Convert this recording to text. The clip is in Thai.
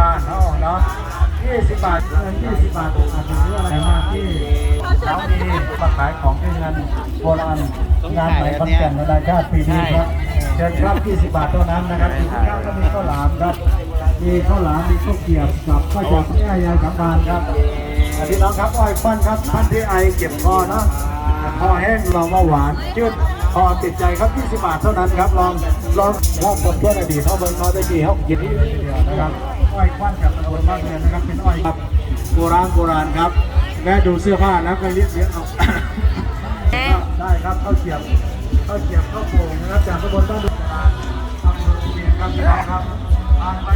บาทเนาะเนาะ20บาทเงิน20บาทอาจจะซื้ออะไรมากที่เรามีมาขายของที่งานโบราณงานไหนคอนแก่นนานาชาติปีนี้ครับเชิญครับ20บาทเท่านั้นนะครับอีกข้างก็มีข้าวหลามครับ มีข้าวหลามมีข้าวเกรี๊ยวกับข้าวจากแม่ยายสัมบานครับอ่าพี่น้องครับอ้อยควันครับท่านที่ไอเก็บคอเนาะคอแห้งเรามาหวานจืดคอติดใจครับ 20 บาทเท่านั้นครับ ลอง ลองลองบนเพื่อนอดีตเขาเบิ่งเขาได้กี่เขากินที่เดียวนะครับ อ้อยควันจากตำบลบ้านเรือนนะครับเป็นอ้อยครับโบราณโบราณครับแม่ดูเสื้อผ้าแล้วก็เรียกเสียงเอาได้ครับข้าวเกรี๊ยวข้าวเกรี๊ยวข้าวโป่งนะครับจากตำบลบ้านเรือนอำเภอเชียงครับพี่น้องครับทานไป